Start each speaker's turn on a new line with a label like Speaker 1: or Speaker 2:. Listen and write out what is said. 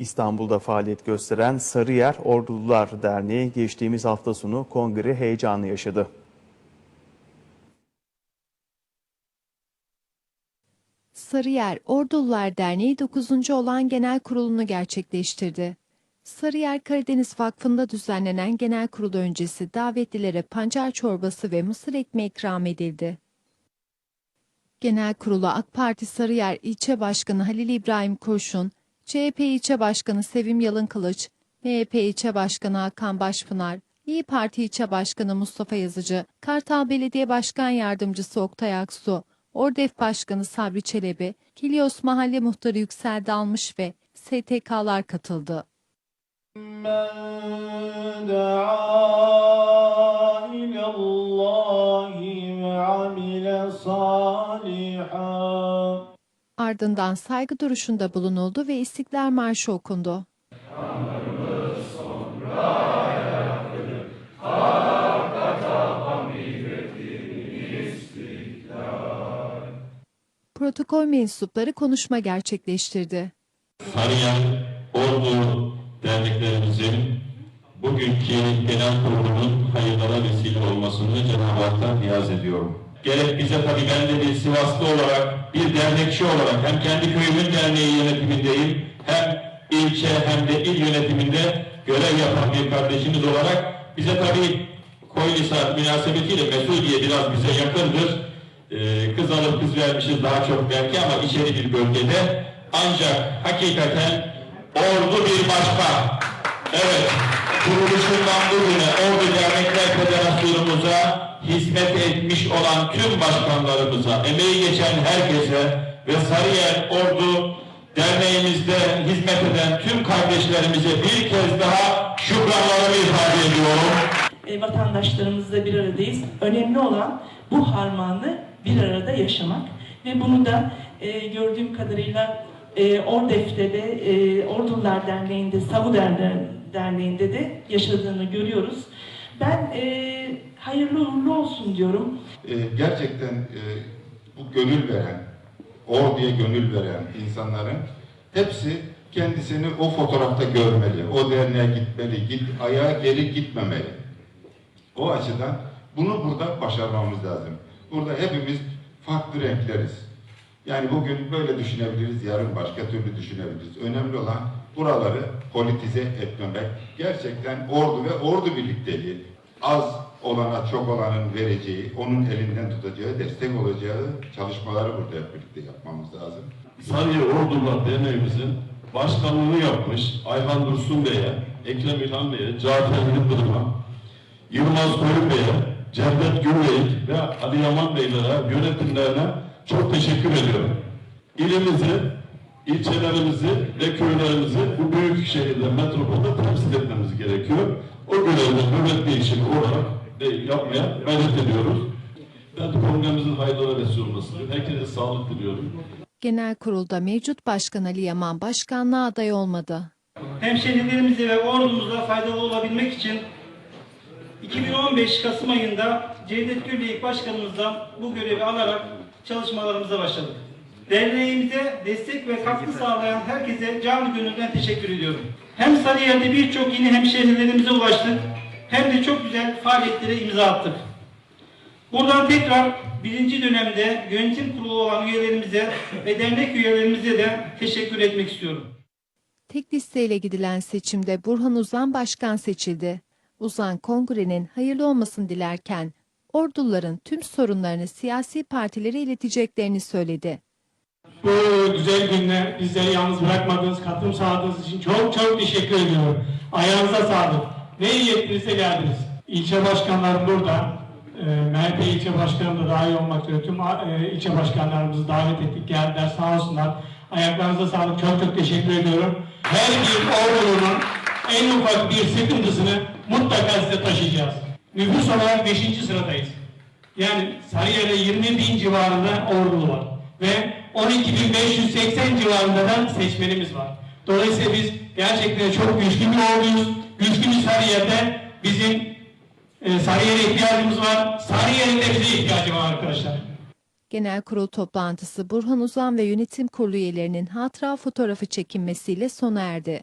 Speaker 1: İstanbul'da faaliyet gösteren Sarıyer Ordulular Derneği geçtiğimiz hafta sonu kongre heyecanı yaşadı.
Speaker 2: Sarıyer Ordulular Derneği 9. olan genel kurulunu gerçekleştirdi. Sarıyer Karadeniz Vakfı'nda düzenlenen genel kurul öncesi davetlilere pancar çorbası ve mısır ekmeği ikram edildi. Genel kurula AK Parti Sarıyer İlçe Başkanı Halil İbrahim Kurşun, CHP İlçe Başkanı Sevim Yalın Kılıç, MHP İlçe Başkanı Hakan Başpınar, İyi Parti İlçe Başkanı Mustafa Yazıcı, Kartal Belediye Başkan Yardımcısı Oktay Aksu, Ordef Başkanı Sabri Çelebi, Kilyos Mahalle Muhtarı Yüksel Dalmış ve STK'lar katıldı. Ardından saygı duruşunda bulunuldu ve İstiklal Marşı okundu. Protokol mensupları konuşma gerçekleştirdi.
Speaker 3: Sarıyer Ordu derneklerimizin bugünkü genel kurulunun hayırlara vesile olmasını Cenab-ı Hak'tan niyaz ediyorum. Gerek bize tabii ben de bir Sivaslı olarak, bir dernekçi olarak hem kendi köyümün derneği yönetimindeyim, hem ilçe hem de il yönetiminde görev yapan bir kardeşimiz olarak bize tabii Koylisar münasebetiyle Mesudiye biraz bize yakındır. Ee, kız alıp kız vermişiz daha çok belki ama içeri bir bölgede. Ancak hakikaten ordu bir başka. Evet, kuruluşundan bugüne Ordu Dernekler Federasyonumuza hizmet etmiş olan tüm başkanlarımıza, emeği geçen herkese ve Sarıyer Ordu Derneğimizde hizmet eden tüm kardeşlerimize bir kez daha şükranlarımı ifade ediyorum.
Speaker 4: e, vatandaşlarımızla bir aradayız. Önemli olan bu harmanı bir arada yaşamak ve bunu da e, gördüğüm kadarıyla e, Ordef'te de e, Ordular Derneği'nde, Savu Derneği- Derneği'nde de yaşadığını görüyoruz. Ben e, hayırlı uğurlu olsun diyorum.
Speaker 5: e, gerçekten e, bu gönül veren, orduya gönül veren insanların hepsi kendisini o fotoğrafta görmeli, o derneğe gitmeli, git, ayağa geri gitmemeli. O açıdan bunu burada başarmamız lazım. Burada hepimiz farklı renkleriz. Yani bugün böyle düşünebiliriz, yarın başka türlü düşünebiliriz. Önemli olan buraları politize etmemek. Gerçekten ordu ve ordu birlikteliği. Az olana çok olanın vereceği, onun elinden tutacağı, destek olacağı çalışmaları burada hep birlikte yapmamız lazım.
Speaker 3: Sarıyer Ordular Derneğimizin başkanlığını yapmış Ayhan Dursun Bey'e, Ekrem İlhan Bey'e, Cafer Yıldırım'a, Yılmaz Koyun Bey'e, Cevdet Gürveyik ve Ali Yaman Beylere, yönetimlerine çok teşekkür ediyorum. İlimizi, ilçelerimizi ve köylerimizi bu büyük şehirde, metropolde temsil etmemiz gerekiyor. O görevde nöbet değişimi olarak de yapmaya gayret ediyoruz. Ben kongremizin hayırlara vesile olmasını diliyorum. Herkese sağlık diliyorum.
Speaker 2: Genel kurulda mevcut başkan Ali Yaman başkanlığa aday olmadı.
Speaker 6: hemşehrilerimize ve ordumuza faydalı olabilmek için 2015 Kasım ayında Cevdet Gürleyik Başkanımızdan bu görevi alarak çalışmalarımıza başladık. Derneğimize destek ve katkı sağlayan herkese canı gönülden teşekkür ediyorum. Hem Sarıyer'de birçok yeni hemşehrilerimize ulaştık hem de çok güzel faaliyetlere imza attık. Buradan tekrar birinci dönemde yönetim kurulu olan üyelerimize ve dernek üyelerimize de teşekkür etmek istiyorum.
Speaker 2: Tek listeyle gidilen seçimde Burhan Uzan başkan seçildi. Uzan kongrenin hayırlı olmasını dilerken orduların tüm sorunlarını siyasi partilere ileteceklerini söyledi.
Speaker 6: Bu güzel günde bizleri yalnız bırakmadığınız, katılım sağladığınız için çok çok teşekkür ediyorum. Ayağınıza sağlık. Ne iyi ettinizse geldiniz. İlçe başkanlarım burada. Ee, MHP ilçe başkanım da dahil olmak üzere tüm e, ilçe başkanlarımızı davet ettik. Geldiler sağ olsunlar. Ayaklarınıza sağlık. Çok çok teşekkür ediyorum. Her bir ordunun en ufak bir sıkıntısını mutlaka size taşıyacağız. Nüfus olarak 5. sıradayız. Yani Sarıyer'de 20 bin civarında ordulu var. Ve 12.580 civarında da seçmenimiz var. Dolayısıyla biz gerçekten çok güçlü bir orduyuz. Güçlü bir Sarıyer'de bizim e, Sarıyer'e ihtiyacımız var. Sarıyer'in de bize ihtiyacı var arkadaşlar.
Speaker 2: Genel kurul toplantısı Burhan Uzan ve yönetim kurulu üyelerinin hatıra fotoğrafı çekinmesiyle sona erdi.